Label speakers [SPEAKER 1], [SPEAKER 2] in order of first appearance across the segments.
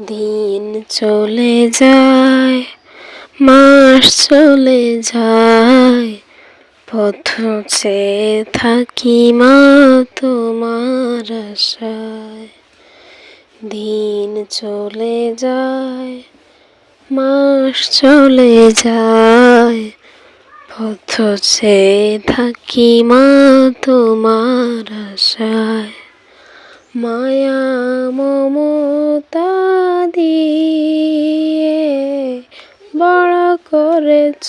[SPEAKER 1] দিন চলে যায়, মাস চলে যায়। পথ চেয়ে থাকি মা তোমার আশায়। দিন চলে যায়, মাস চলে যায়। পথ চেয়ে থাকি মা তোমার আশায়। মায়া, মমতা দিয়ে বড় করেছ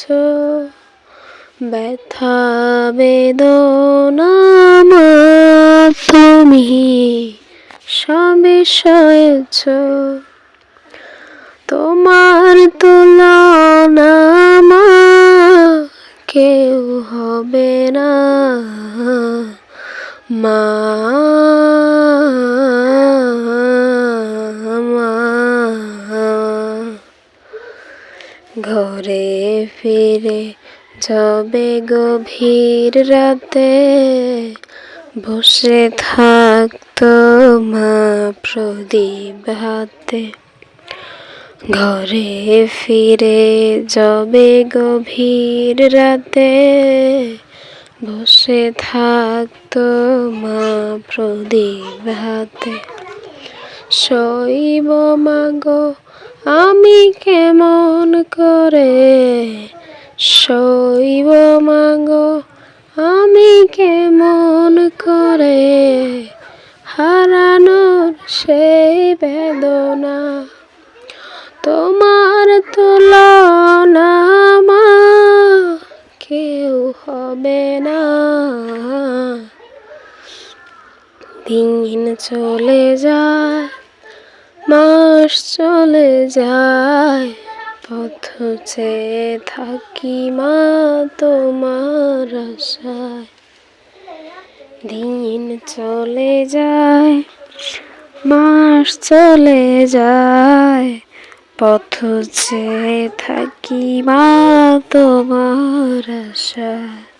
[SPEAKER 1] ব্যথা বেদনা তুমি সবে সয়েছ তোমার তুলনা কেউ হবে না মা। ঘরে ফিরে যাবে গভীর রাতে, বসে থাকতো মা প্রদীপ হাতে। ঘরে ফিরে যাবে গভীর রাতে, বসে থাকতো মা প্রদীপ হাতে। শৈব মাগো আমি কেমন করে শৈব মাগো? আমি কেমন করে হারানোর সেই বেদনা? তোমার তুলনা মা কেউ হবে না। দিন চলে যায় মাস চলে যায়, পথ চেয়ে থাকি মা তোমার আশায়। দিন চলে যায়, মাস চলে যায়, পথ চেয়ে থাকি মা তোমার আশায়।